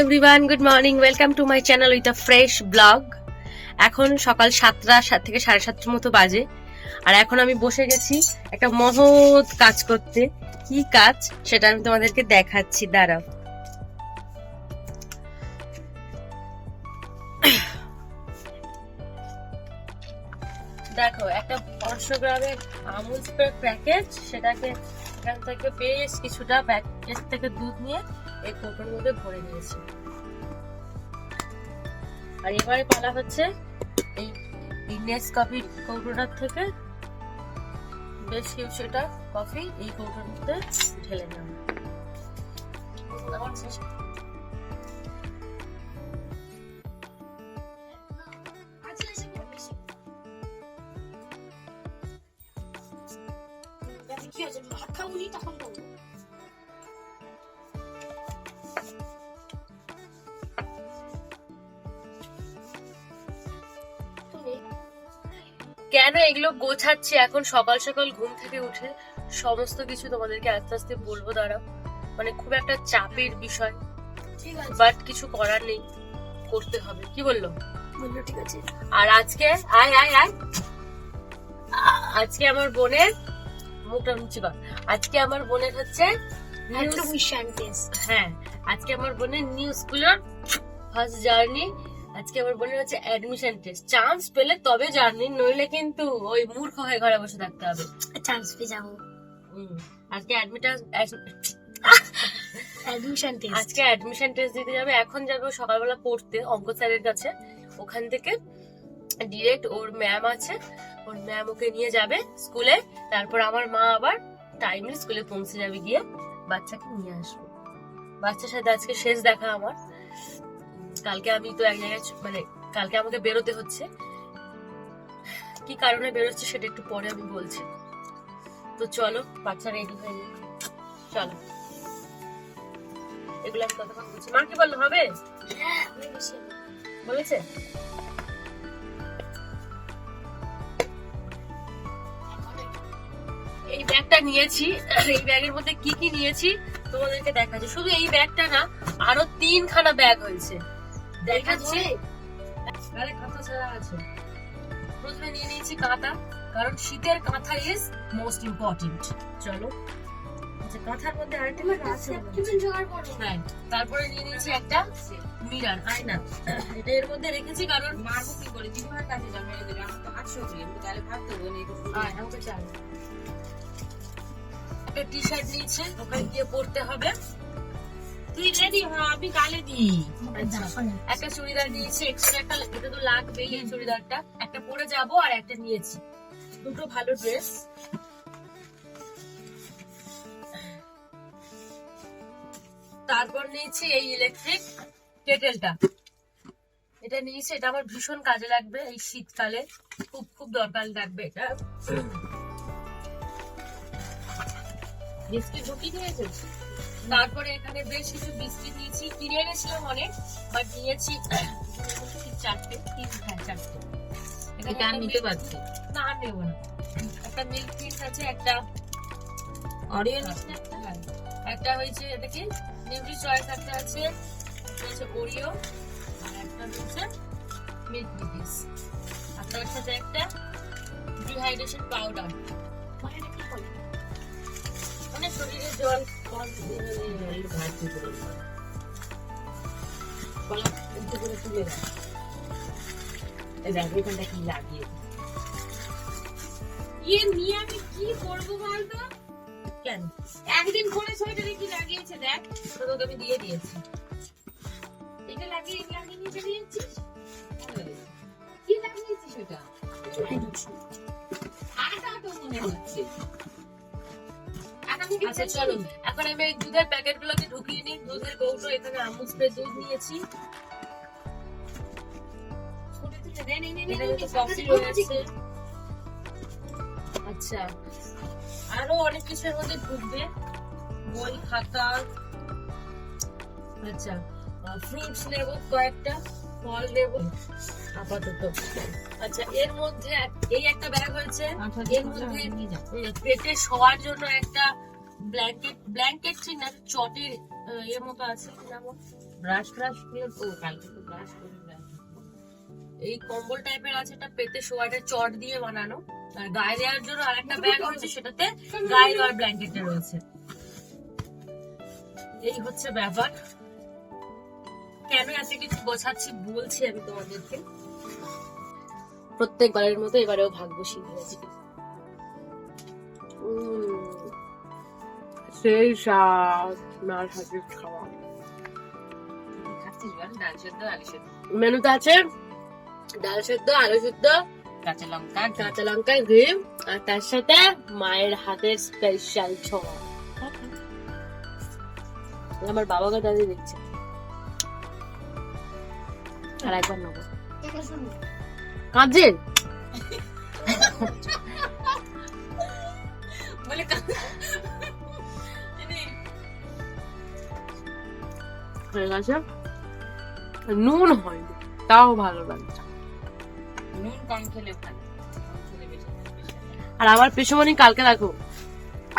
Everyone good morning welcome to my channel with a fresh blog এখন সকাল সাতটা সাত থেকে সাড়ে সাতটার মতো বাজে। আর এখন আমি বসে গেছি একটা মহৎ কাজ করতে। কি কাজ? সেটা আমি তোমাদেরকে দেখাচ্ছি। দাঁড়াও। দেখো, একটা পাঁচশো গ্রামের আমুল স্প্রে প্যাকেট সেটাকে এখান থেকে বেশ কিছুটা প্যাকেট থেকে দুধ নিয়ে এই কৌটোর মধ্যে ভরে নিয়েছি। আর এবারে পালা হচ্ছে এই নেস কফি কৌটোটার থেকে। বেশ কিছুটা কফি এই কৌটোর মধ্যে ঢেলে নেওয়া কি কেন এগুলো গোছাচ্ছি? এখন সকাল সকাল ঘুম থেকে উঠে সমস্ত কিছু তোমাদেরকে আস্তে আস্তে বলব দাঁড়াও। মানে খুব একটা চাপের বিষয়। ঠিক আছে। বাট কিছু করার নেই। করতে হবে। কি বলল? বলল ঠিক আছে। আর আজকে আয় আয় আয়। আজকে আমার বোনের মুখটা মুচি কর। আজকে আমার বোনের হচ্ছে হ্যাঁ আজকে আমার বোনের নিউ স্কুলের ফার্স্ট জার্নি আজকে আমার বোনের হচ্ছে অ্যাডমিশন টেস্ট চান্স পেলে তবে জার্নি নইলে কিন্তু ওই মূর্খ হয়ে ঘরে বসে থাকতে হবে। চান্স পেয়ে যাব। হুম। আজকে অ্যাডমিশন টেস্ট আজকে অ্যাডমিশন টেস্ট দিতে যাবে। এখন যাবে সকালবেলা পড়তে অঙ্ক স্যারের কাছে। ওখান থেকে ডিরেক্ট ওর ম্যাম আছে। ওর ম্যাম ওকে নিয়ে যাবে স্কুলে তারপর আমার মা আবার টাইমলি স্কুলে পৌঁছে যাবে গিয়ে বাচ্চাকে নিয়ে আসবে। বাচ্চার সাথে আজকে শেষ দেখা আমার। কালকে আমি তো এক জায়গায় মানে কালকে আমাকে বেরোতে হচ্ছে। কি কারণে বেরোচ্ছে সেটা একটু পরে আমি বলছি। তো চলো, বাচ্চা রেডি হয়ে নি চলো। এগুলো আমি কতক্ষণ বলছি? মা কি বলল, হবে? বলেছে? এই ব্যাগটা নিয়েছি। এই ব্যাগের মধ্যে কি কি নিয়েছি তোমাদেরকে দেখাচ্ছি। শুধু এই ব্যাগটা না, আরও তিনখানা ব্যাগ হয়েছে। দেখাচ্ছি। আরে কাঁথা ছাড়া আছে। প্রথমে নিয়ে নিয়েছি কাঁথা কারণ শীতের কাঁথা ইজ মোস্ট ইম্পর্টেন্ট চলো। আচ্ছা কাঁথার মধ্যে আরেকটা আছে হয়। হ্যাঁ তারপরে নিয়ে নিয়েছি একটা মিরার আয়না। এটা এর মধ্যে রেখেছি কারণ মারবো কি করে? জিম্মার কাছে যাবে আটশো আমি তাহলে ভাবতে হবে না একটু আমাকে চাই। একটা টি শার্ট নিয়েছে ওখানে গিয়ে পড়তে হবে। তুই রেডি হ আমি গালে দি আচ্ছা একটা চুড়িদার নিয়েছি এক্সট্রা একটা এটা তো লাগবেই এই চুড়িদারটা। একটা পরে যাব আর একটা নিয়েছি। দুটো ভালো ড্রেস তারপর নিয়েছি এই ইলেকট্রিক কেটেলটা এটা নিয়েছি এটা আমার ভীষণ কাজে লাগবে এই শীতকালে। খুব খুব দরকার লাগবে এটা। বিস্কিট ঢুকিয়ে দিয়েছিস তারপরে এখানে বেশ কিছু বিস্কিট নিয়েছি কিনে এনেছিলাম অনেক বাট নিয়েছি চারটে তিন হ্যাঁ চারটে। এখানে এটা আমি একটা নিতে milk- পারছি। না আর নেব না। একটা মিল্ক পিস আছে একটা অরিও নিস একটা? হ্যাঁ, একটা হয়েছে এটা নিউট্রি চয়েস একটা আছে একটা হচ্ছে ওরিও আর একটা হচ্ছে মিল্ক পিস আর তার সাথে একটা ডিহাইড্রেশন পাউডার কি করে মানে শরীরে জল কম করে কি একদিন লাগিয়েছে দেখ তোকে আমি দিয়ে দিয়েছি এটা লাগিয়ে লাগিয়ে ওটা আটা তো মনে হচ্ছে আচ্ছা চলো। এখন আমি এই দুধের প্যাকেট গুলোকে ঢুকিয়ে নিই। দুধের কৌটো এখানে আমুল স্প্রে দুধ নিয়েছি। আচ্ছা। আরও অনেক কিছুর মধ্যে ঢুকবে। বই খাতা। আচ্ছা। ফ্রুটস নেব কয়েকটা। ফল নেব। আপাতত। আচ্ছা এর মধ্যে এই একটা ব্যাগ হয়েছে। আচ্ছা, এর মধ্যে পেটে শোয়ার জন্য একটা ব্ল্যাঙ্কেট ব্ল্যাঙ্কেট ঠিক না, চটের এর মতো আছে ব্রাশ ব্রাশগুলো তো ব্রাশ করে এই কম্বল টাইপের আছে, এটা পেতে শোয়াটা চট দিয়ে বানানো। আর গায়ে দেওয়ার জন্য আরেকটা ব্যাগ রয়েছে, সেটাতে গায়ে দেওয়ার ব্ল্যাঙ্কেটটা রয়েছে। এই হচ্ছে ব্যাপার। কেন এত কিছু গোছাচ্ছি বলছি আমি তোমাদেরকে। প্রত্যেকবারের মতো এবারেও ভাগ বসিয়ে দিয়েছি সেই স্বাদ মার হাতের খাওয়া। মেনুতে আছে ডাল সেদ্ধ আলু সেদ্ধ কাঁচা লঙ্কা কাঁচা লঙ্কা ঘি আর তার সাথে মায়ের হাতের স্পেশাল ছোঁয়া। আমার বাবাকে দাঁড়িয়ে দেখছে। আর একবার নেব। কাঁদছে? বলে হয়ে গেছে। নুন হয়নি তাও ভালো লাগছে। নুন কম খেলে ভালো। আর আমার পিসমণি কালকে দেখো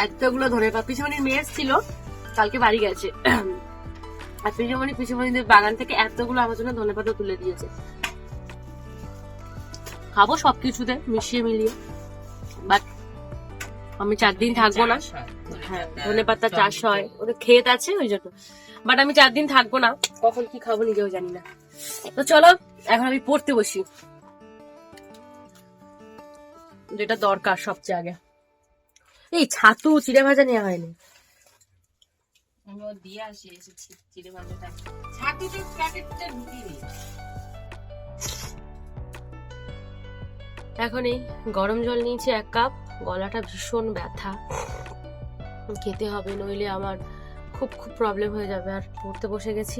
এতগুলো ধরে পাতা পিসমণির মেয়ে ছিল কালকে বাড়ি গেছে। আর পিসমণি পিসমণিদের বাগান থেকে এতগুলো আমার জন্য ধনে পাতা তুলে দিয়েছে। খাব সবকিছুতে মিশিয়ে মিলিয়ে। বাট আমি চার দিন থাকব না। হ্যাঁ ধনে পাতা চাষ হয় ওদের ক্ষেত আছে ওই জন্য। বাট আমি চার দিন থাকব না। কখন কি খাব নিজেও জানি না। তো চলো এখন আমি পড়তে বসি। যেটা দরকার সবচেয়ে আগে। এই ছাতু চিড়ে ভাজা নেওয়া হয়নি। এখন এই গরম জল নিয়েছি এক কাপ। গলাটা ভীষণ ব্যথা। খেতে হবে নইলে আমার খুব খুব প্রবলেম হয়ে যাবে, আর পড়তে বসে গেছি।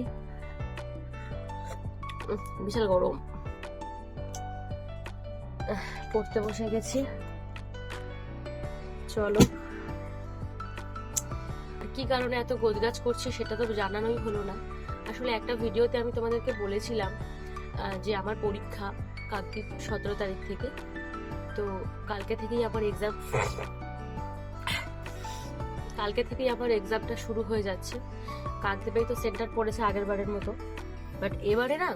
বিশাল গরম। পড়তে বসে গেছি। চলো। কি কারণে এত গোজগাছ করছি সেটা তো জানানোই হলো না। আসলে একটা ভিডিওতে আমি তোমাদেরকে বলেছিলাম যে আমার পরীক্ষা কালকে সতেরো তারিখ থেকে। তো কালকে থেকেই আবার এক্সাম কালকে থেকেই আবার এক্সামটা শুরু হয়ে যাচ্ছে। কাকদ্বীপেই তো সেন্টার পড়েছে আগের বারের মতো। বাট এবারে না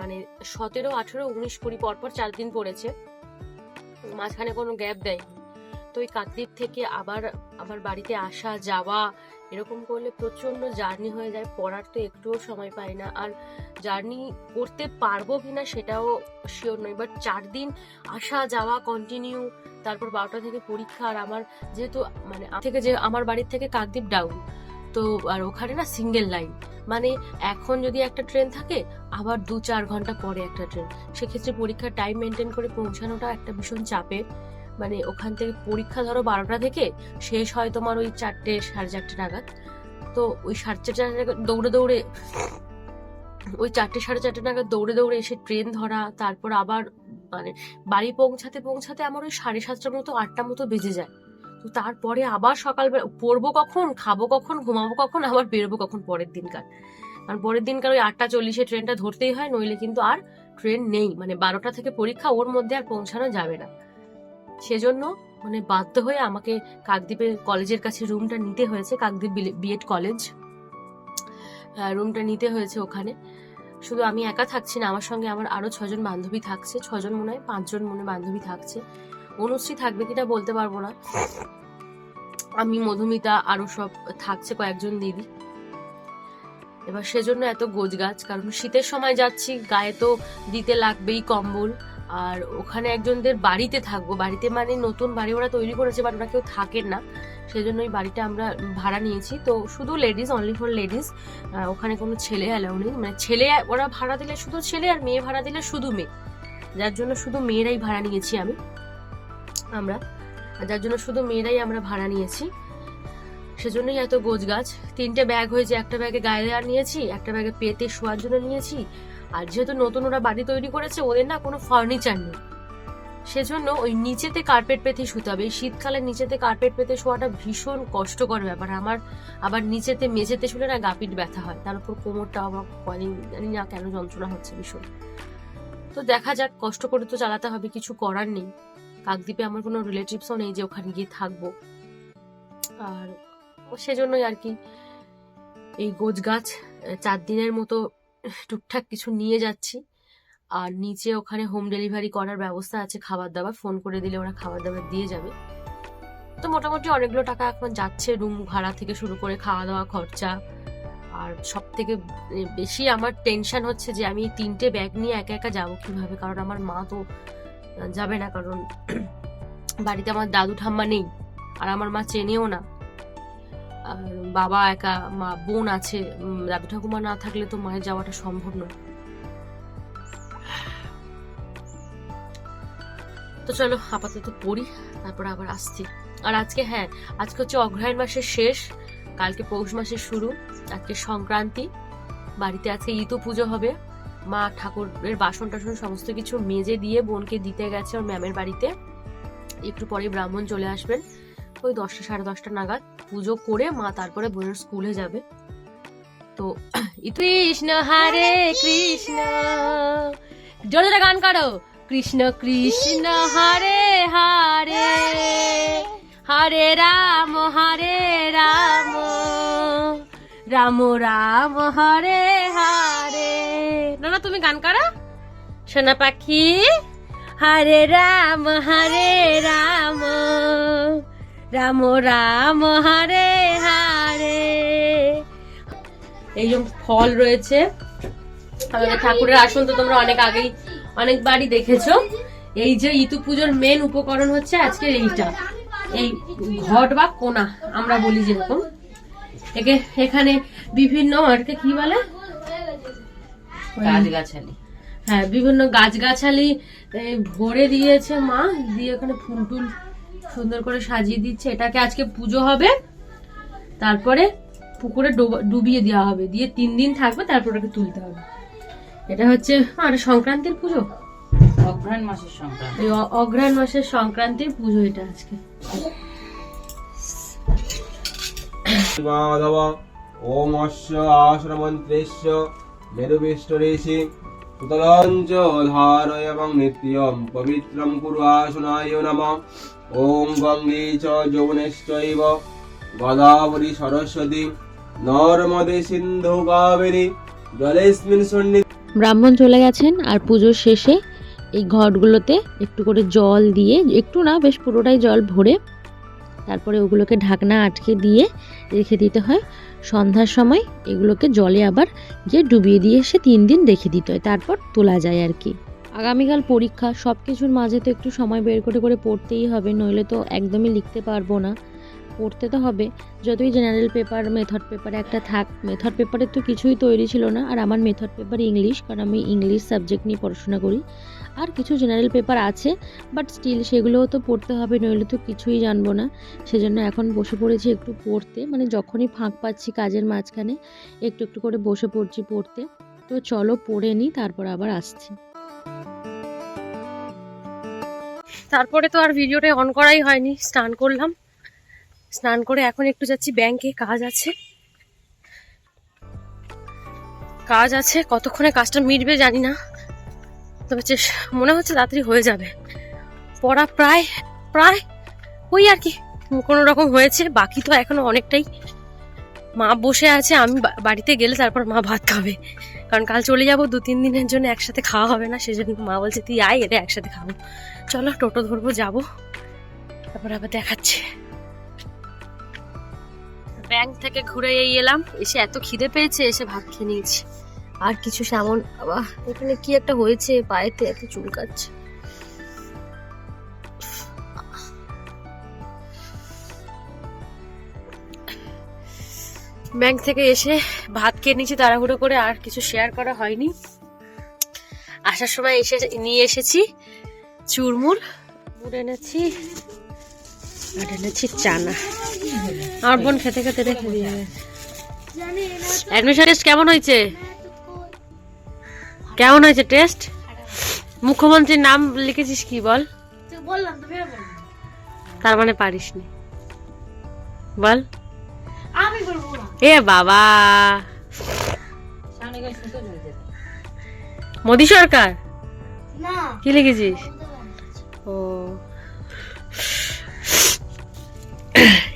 মানে সতেরো, আঠেরো, উনিশ, কুড়ি পরপর চার দিন পড়েছে। মাঝখানে কোনো গ্যাপ দেয়নি। তো ওই কাকদ্বীপ থেকে আবার আমার বাড়িতে আসা, যাওয়া এরকম করলে প্রচণ্ড জার্নি হয়ে যায়, পড়ার তো একটুও সময় পাই না। আর জার্নি করতে পারব কিনা সেটাও শিওর নয়। বাট চার দিন আসা যাওয়া কন্টিনিউ তারপর বারোটা থেকে পরীক্ষা আর আমার যেহেতু মানে থেকে যে আমার বাড়ির থেকে কাকদ্বীপ ডাউন তো আর ওখানে না সিঙ্গেল লাইন মানে এখন যদি একটা ট্রেন থাকে, আবার দু চার ঘণ্টা পরে একটা ট্রেন সেক্ষেত্রে পরীক্ষার টাইম মেনটেন করে পৌঁছানোটা একটা ভীষণ চাপের। মানে ওখান থেকে পরীক্ষা ধরো বারোটা থেকে শেষ হয় তোমার ওই চারটে, সাড়ে চারটে নাগাদ। তো ওই সাড়ে চারটে নাগাদ দৌড়ে দৌড়ে, ওই চারটে, সাড়ে চারটে নাগাদ দৌড়ে দৌড়ে এসে ট্রেন ধরা, তারপর আবার মানে বাড়ি পৌঁছাতে পৌঁছাতে আমার ওই সাড়ে সাতটার মতো, আটটা মতো বেজে যায়। তো তারপরে আবার সকালবেলা, পড়ব কখন, খাব কখন, ঘুমাবো কখন, আবার বেরোবো কখন পরের দিনকার। কারণ পরের দিনকার ওই আটটা চল্লিশে ট্রেনটা ধরতেই হয়, নইলে কিন্তু আর ট্রেন নেই। মানে বারোটা থেকে পরীক্ষা ওর মধ্যে আর পৌঁছানো যাবে না। সেজন্য মানে বাধ্য হয়ে আমাকে কাকদ্বীপের কলেজের কাছে রুমটা নিতে হয়েছে, কাকদ্বীপ বিএড কলেজ রুমটা নিতে হয়েছে ওখানে। শুধু আমি একা থাকছি না, আমার সঙ্গে আমার আরও ছজন বান্ধবী থাকছে, ছজন মনে হয়, পাঁচজন মনে বান্ধবী থাকছে। অনুশ্রী থাকবে কিনা বলতে পারব না। আমি, মধুমিতা, আরও সব থাকছে কয়েকজন দিদি। এবার সেজন্য এত গোজগাছ কারণ শীতের সময় যাচ্ছি, গায়ে তো দিতে লাগবেই কম্বল। আর ওখানে একজনদের বাড়িতে থাকব। বাড়িতে মানে নতুন বাড়ি ওরা তৈরি করেছে বাট ওরা কেউ থাকেন না। সেই জন্য ওই বাড়িটা আমরা ভাড়া নিয়েছি। তো শুধু লেডিস অনলি ফর লেডিস ওখানে কোনো ছেলে অ্যালাউ নেই। মানে ছেলে ওরা ভাড়া দিলে শুধু ছেলে আর মেয়ে ভাড়া দিলে শুধু মেয়ে। যার জন্য শুধু মেয়েরাই ভাড়া নিয়েছি আমি। আমরা। যার জন্য শুধু মেয়েরাই আমরা ভাড়া নিয়েছি। সেজন্যই এত গোছ গাছ তিনটে ব্যাগ হয়েছে। একটা ব্যাগে গায়ে দেওয়ার নিয়েছি, একটা ব্যাগে পেতে শোয়ার জন্য নিয়েছি। আর যেহেতু নতুন ওরা বাড়ি তৈরি করেছে, ওদের না কোনো ফার্নিচার নেই। সেজন্য ওই নিচেতে কার্পেট পেতে শুতে এই শীতকালে নিচেতে কার্পেট পেতে শোয়াটা ভীষণ কষ্টকর ব্যাপার। আমার আবার নিচেতে মেঝেতে শুলে না গাপিট ব্যথা হয়। তার উপর কোমরটা আবার কদিন জানি না কেন যন্ত্রণা হচ্ছে ভীষণ। তো দেখা যাক, কষ্ট করে তো চালাতে হবে, কিছু করার নেই। কাকদ্বীপে আমার কোনো রিলেটিভসও নেই যে ওখানে গিয়ে থাকব। আর সেজন্যই আর কি এই গোছ গাছ চার দিনের মতো টুকটাক কিছু নিয়ে যাচ্ছি। আর নিচে ওখানে হোম ডেলিভারি করার ব্যবস্থা আছে খাবার দাবার ফোন করে দিলে ওরা খাবার দাবার দিয়ে যাবে। তো মোটামুটি অনেকগুলো টাকা এখন যাচ্ছে রুম ভাড়া থেকে শুরু করে খাওয়া দাওয়া খরচা। আর সব থেকে বেশি আমার টেনশন হচ্ছে যে আমি তিনটে ব্যাগ নিয়ে একা একা যাব কীভাবে? কারণ আমার মা তো যাবে না। কারণ বাড়িতে আমার দাদু ঠাম্মা নেই। আর আমার মা চেনেও না। বাবা একা, মা, বোন আছে দাদু ঠাকুমা না থাকলে তো মায়ের যাওয়াটা সম্ভব নয়। তো চলো, আপাতত পড়ি, তারপর আবার আসছি। আর আজকে হ্যাঁ আজকে হচ্ছে অগ্রহায়ণ মাসের শেষ, কালকে পৌষ মাসের শুরু, আজকে সংক্রান্তি, বাড়িতে আজকে ইতো পুজো হবে। মা ঠাকুরের বাসন টাসন সমস্ত কিছু মেজে দিয়ে বোনকে দিতে গেছে ওর ম্যামের বাড়িতে। একটু পরে ব্রাহ্মণ চলে আসবেন। ওই দশটা সাড়ে দশটা নাগাদ পুজো করে মা তারপরে বোনের স্কুলে যাবে। তো কৃষ্ণ হরে কৃষ্ণ। জোরে জোরে গান করো কৃষ্ণ কৃষ্ণ হরে হরে। হরে রাম হরে রাম। রাম রাম হরে হরে। না না তুমি গান করো সোনা পাখি। হরে রাম হরে রাম। রাম রাম হরে হরে। এই যে ফল রয়েছে। আমাদের ঠাকুরের আসন তো তোমরা অনেক আগেই অনেকবারই দেখেছ। এই যে ইতু পুজোর মেন উপকরণ হচ্ছে আজকের এইটা। এই ঘট বা কোনা আমরা বলি যেরকম। একে এখানে বিভিন্ন আরকে কি বলে? গাছগাছালি। হ্যাঁ বিভিন্ন গাছগাছালি ভরে দিয়েছে মা। দিয়ে ওখানে ফুল টুল সুন্দর করে সাজিয়ে দিচ্ছে। এটাকে আজকে পুজো হবে। তারপরে পুকুরে ডোবা- ডুবিয়ে দেওয়া হবে। দিয়ে তিন দিন থাকবে তারপর ওটাকে তুলতে হবে। এটা হচ্ছে আর সংক্রান্তির পুজো? অগ্রহায়ণ মাসের সংক্রান্তি। অগ্রহায়ণ মাসের সংক্রান্তির পুজো এটা আজকে। মাধব ওম অশ্ব আশ্রমন্ত্রেশ্য মেরুবিষ্টরেশি সুতলঞ্চ ধারয় এবং নিত্যম পবিত্রম কুরু আসনায় নম। ওম গঙ্গে চ গদাবরী সরস্বতী নর্মদে সিন্ধু কাবেরী জলেস্মিন সন্নি ব্রাহ্মণ চলে গেছেন আর পুজোর শেষে এই ঘটগুলোতে একটু করে জল দিয়ে, একটু না, বেশ পুরোটাই জল ভরে তারপরে ওগুলোকে ঢাকনা আটকে দিয়ে রেখে দিতে হয়। সন্ধ্যার সময় এগুলোকে জলে আবার গিয়ে ডুবিয়ে দিয়ে এসে তিন দিন রেখে দিতে হয়। তারপর তোলা যায় আর কি। আগামীকাল পরীক্ষা সব কিছুর মাঝে তো একটু সময় বের করে করে পড়তেই হবে, নইলে তো একদমই লিখতে পারব না। পড়তে তো হবে, যতই জেনারেল পেপার মেথড পেপারে একটা থাক মেথড পেপারে তো কিছুই তৈরি ছিল না, আর আমার মেথড পেপার ইংলিশ কারণ আমি ইংলিশ সাবজেক্ট নিয়ে পড়াশোনা করি। আর কিছু জেনারেল পেপার আছে বাট স্টিল সেগুলোও তো পড়তে হবে, নইলে তো কিছুই জানব না। সেজন্য এখন বসে পড়েছি একটু পড়তে মানে যখনই ফাঁক পাচ্ছি কাজের মাঝখানে, একটু একটু করে বসে পড়ছি পড়তে। তো চলো পড়ে নিই তারপর আবার আসছি। তারপরে তো আর ভিডিওটা অন করাই হয়নি, স্নান করলাম। স্নান করে এখন একটু যাচ্ছি ব্যাংকে কাজ আছে। কাজ আছে, কতক্ষণে কাজটা মিটবে জানি না। তবে মনে হচ্ছে তাড়াতাড়ি হয়ে যাবে। পড়া প্রায় প্রায় ওই আর কি, কোনো রকম হয়েছে, বাকি তো এখনও অনেকটাই। মা বসে আছে, আমি বাড়িতে গেলে তারপর মা ভাত খাবে। কারণ কাল চলে যাব, দু, তিন দিনের জন্য একসাথে খাওয়া হবে না, সেজন্য মা বলছে, তুই আয় এটা একসাথে খাব। চলো, টোটো ধরবো, যাব। তারপর আবার দেখাচ্ছে। ব্যাংক থেকে ঘুরে এই এলাম, এসে এত খিদে পেয়েছে, এসে ভাত খেয়ে নিয়েছি। আর কিছু সেমন আবার এখানে কি একটা হয়েছে, পায়েতে এত চুলকাচ্ছে। ব্যাংক থেকে এসে ভাত খেয়ে নিয়েছি তাড়াহুড়ো করে আর কিছু শেয়ার করা হয়নি। আসার সময় এসে নিয়ে এসেছি চুরমুর। মুড় এনেছি আর এনেছি চানা। আমার বোন খেতে খেতে রেখে দিয়ে অ্যাডমিশন টেস্ট কেমন হয়েছে? কেমন হয়েছে টেস্ট? মুখ্যমন্ত্রীর নাম লিখেছিস কি বল? তার মানে পারিসনি। বল। আমি এ বাবা। মোদী সরকার? না। কি লিখেছিস? ও।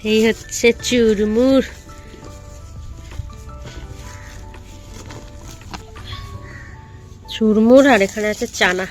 এই হচ্ছে চুরমুর। চুরমুর আর এখানে আছে চানা।